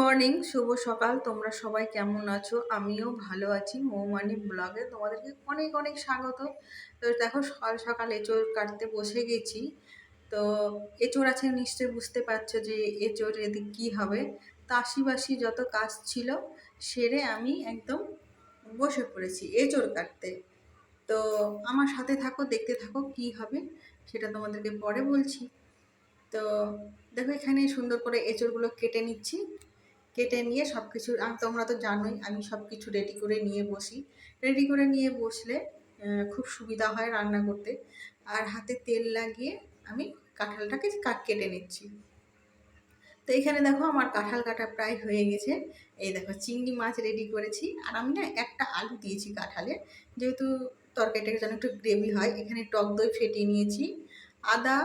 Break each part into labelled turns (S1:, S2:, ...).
S1: Morning, শুভ সকাল। তোমরা সবাই কেমন আছো? আমিও ভালো আছি। মৌমানি ব্লগে তোমাদেরকে অনেক অনেক স্বাগত। তো দেখো, সকাল সকাল এঁচড় কাটতে বসে গেছি। তো এঁচড় আছে, নিশ্চয়ই বুঝতে পারছ যে এঁচড় এদিক কী হবে। তো আশিবাসি যত কাজ ছিল, সেরে আমি একদম বসে পড়েছি এঁচোর কাটতে। তো আমার সাথে থাকো, দেখতে থাকো কি হবে, সেটা তোমাদেরকে পরে বলছি। তো দেখো, এখানে সুন্দর করে এঁচড়গুলো কেটে নিচ্ছি। কেটে নিয়ে সব কিছু তোমরা তো জানোই আমি সব কিছু রেডি করে নিয়ে বসি। রেডি করে নিয়ে বসলে খুব সুবিধা হয় রান্না করতে। আর হাতে তেল লাগিয়ে আমি কাঁঠালটাকে কাট, কেটে নিচ্ছি। তো এখানে দেখো আমার কাঁঠাল কাটা প্রায় হয়ে গেছে। এই দেখো চিংড়ি মাছ রেডি করেছি। আর আমি না একটা আলু দিয়েছি কাঁঠালে। যেহেতু তরকারিটাকে যেন একটু গ্রেভি হয়, এখানে টক দই ফেটিয়ে নিয়েছি। আদা,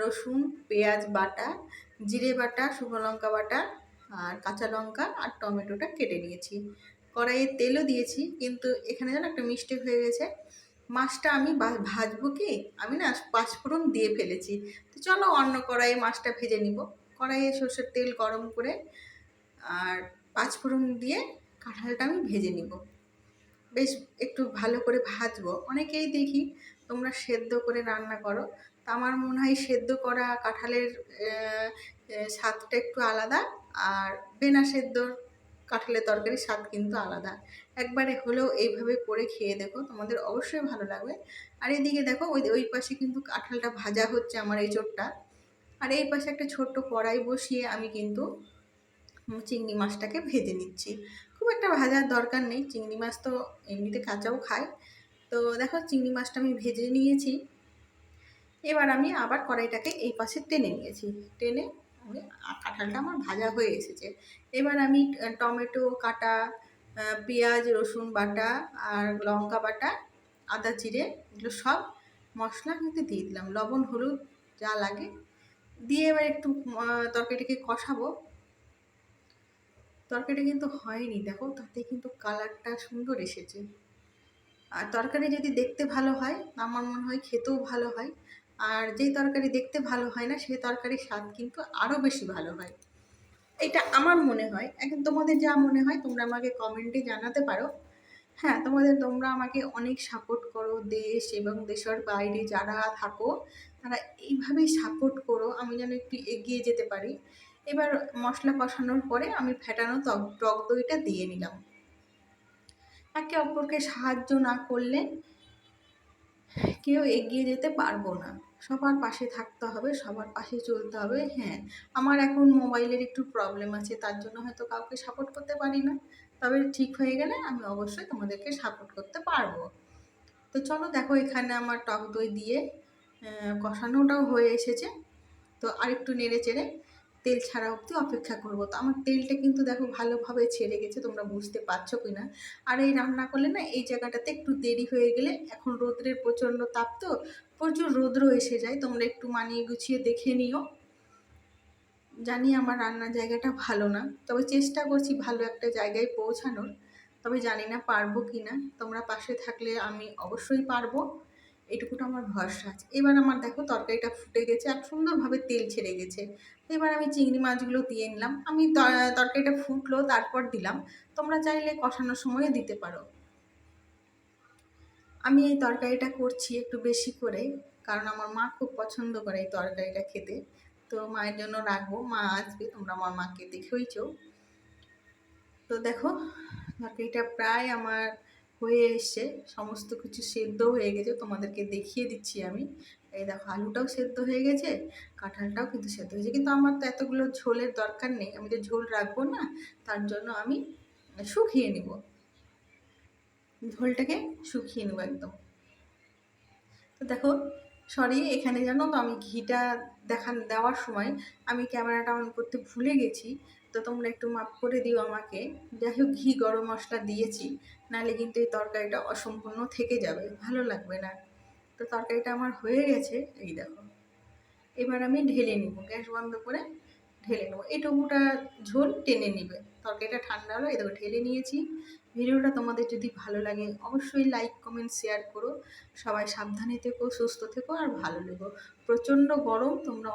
S1: রসুন, পেঁয়াজ বাটা, জিরে বাটা, শুকনো লঙ্কা বাটা আর কাঁচা লঙ্কা আর টমেটোটা কেটে নিয়েছি। কড়াইয়ে তেলও দিয়েছি, কিন্তু এখানে যেন একটা মিষ্টি হয়ে গেছে। মাছটা আমি ভাজবো কি? আমি না পাঁচফোড়ন দিয়ে ফেলেছি। তো চলো অন্য কড়াইয়ে মাছটা ভেজে নিব। কড়াইয়ে সর্ষের তেল গরম করে আর পাঁচফোড়ন দিয়ে কাঁঠালটা আমি ভেজে নিব। বেশ একটু ভালো করে ভাজবো। অনেকেই দেখি তোমরা সেদ্ধ করে রান্না করো আমার মনে হয় সেদ্ধ করা কাঁঠালের স্বাদটা একটু আলাদা আর বেনা সেদ্ধর কাঁঠালের তরকারির স্বাদ কিন্তু আলাদা। একবারে হলেও এইভাবে করে খেয়ে দেখো, তোমাদের অবশ্যই ভালো লাগবে। আর এদিকে দেখো, ওই ওই পাশে কিন্তু কাঁঠালটা ভাজা হচ্ছে আমার এই চোটটা। আর এই পাশে একটা ছোট্ট কড়াই বসিয়ে আমি কিন্তু চিংড়ি মাছটাকে ভেজে নিচ্ছি। খুব একটা ভাজার দরকার নেই, চিংড়ি মাছ তো এমনিতে কাঁচাও খায়। তো দেখো, চিংড়ি মাছটা আমি ভেজে নিয়েছি। এবার আমি আবার কড়াইটাকে এই পাশে টেনে নিয়েছি। টেনে আমি কাঁঠালটা আমার ভাজা হয়ে এসেছে। এবার আমি টমেটো, কাটা পেঁয়াজ, রসুন বাটা আর লঙ্কা বাটা, আদা জিরে এগুলো সব মশলা কিন্তু দিয়ে দিলাম। লবণ, হলুদ যা লাগে। দিয়ে এবার একটু তরকারিটাকে কষাবো। তরকারিটা কিন্তু হয়নি, দেখো তাতে কিন্তু কালারটা সুন্দর এসেছে। আর তরকারি যদি দেখতে ভালো হয়, আমার মনে হয় খেতেও ভালো হয়। আর যেই তরকারি দেখতে ভালো হয় না সেই তরকারির স্বাদ কিন্তু আরও বেশি ভালো হয়। এটা আমার মনে হয়। এখন তোমাদের যা মনে হয়, তোমরা আমাকে কমেন্টে জানাতে পারো। হ্যাঁ তোমাদের, তোমরা আমাকে অনেক সাপোর্ট করো দেশ এবং দেশের বাইরে যারা থাকো, তারা এইভাবেই সাপোর্ট করো, আমি যেন একটু এগিয়ে যেতে পারি। এবার মশলা কষানোর পরে আমি ফেটানো টক দইটা দিয়ে নিলাম। একে অপরকে সাহায্য না করলে কেউ এগিয়ে যেতে পারব না। সবার পাশে থাকতে হবে, সবার পাশে চলতে হবে হ্যাঁ। আমার এখন মোবাইলের একটু প্রবলেম আছে, তার জন্য হয়তো কাউকে সাপোর্ট করতে পারি না। তবে ঠিক হয়ে গেলে আমি অবশ্যই তোমাদেরকে সাপোর্ট করতে পারব। তো চলো দেখো এখানে আমার টক দই দিয়ে কষানোটাও হয়ে এসেছে। তো আরেকটু নেড়ে চেড়ে তেল ছাড়া অবধি অপেক্ষা করব। তো আমার তেলটা কিন্তু দেখো ভালোভাবে ছেড়ে গেছে, তোমরা বুঝতে পারছ কি না আর এই রান্না করলে না, এই জায়গাটাতে একটু দেরি হয়ে গেলে এখন রোদ্রের প্রচণ্ড তাপ তো, প্রচুর রৌদ্র এসে যায়। তোমরা একটু মানিয়ে গুছিয়ে দেখে নিও। জানি আমার রান্নার জায়গাটা ভালো না, তবে চেষ্টা করছি ভালো একটা জায়গায় পৌঁছানোর। তবে জানি না পারব কি না তোমরা পাশে থাকলে আমি অবশ্যই পারব। এটুকুটা আমার ভরসা আছে। এবার আমার দেখো তরকারিটা ফুটে গেছে আর সুন্দরভাবে তেল ছেড়ে গেছে। এবার আমি চিংড়ি মাছগুলো দিয়ে নিলাম। আমি তরকারিটা ফুটলো, তারপর দিলাম। তোমরা চাইলে কষানোর সময়ও দিতে পারো। আমি এই তরকারিটা করছি একটু বেশি করে, কারণ আমার মা খুব পছন্দ করে এই তরকারিটা খেতে। তো মায়ের জন্য রাখব। মা আসবে, তোমরা আমার মাকে দেখেইছো। তো দেখো, তরকারিটা প্রায় আমার হয়ে এসছে সমস্ত কিছু সেদ্ধ হয়ে গেছে, তোমাদেরকে দেখিয়ে দিচ্ছি আমি। এই দেখো, আলুটাও সেদ্ধ হয়ে গেছে, কাঁঠালটাও কিন্তু সেদ্ধ হয়েছে কিন্তু আমার তো এতগুলো ঝোলের দরকার নেই, আমি তো ঝোল রাখব না, তার জন্য আমি শুকিয়ে নিব। ঝোলটাকে শুকিয়ে নেব একদম। তো দেখো সরি, এখানে জানো তো আমি ঘিটা দেখান দেওয়ার সময় আমি ক্যামেরাটা অন করতে ভুলে গেছি, তো তোমরা একটু মাপ করে দিও আমাকে। যাই হোক, ঘি গরম মশলা দিয়েছি, নাহলে কিন্তু এই তরকারিটা অসম্পূর্ণ থেকে যাবে, ভালো লাগবে না। তো তরকারিটা আমার হয়ে গেছে, এই দেখো। এবার আমি ঢেলে নিব, গ্যাস বন্ধ করে ঢেলে নেব। এই এটুকুটা ঝোল টেনে নেবে। তরকারিটা ঠান্ডা হলো দেখো ঢেলে নিয়েছি। ভিডিওটা তোমাদের যদি ভালো লাগে অবশ্যই লাইক কমেন্ট শেয়ার করো। সবাই সাবধানে থেকো, সুস্থ থেকো আর ভালো লেগো প্রচণ্ড গরম, তোমরা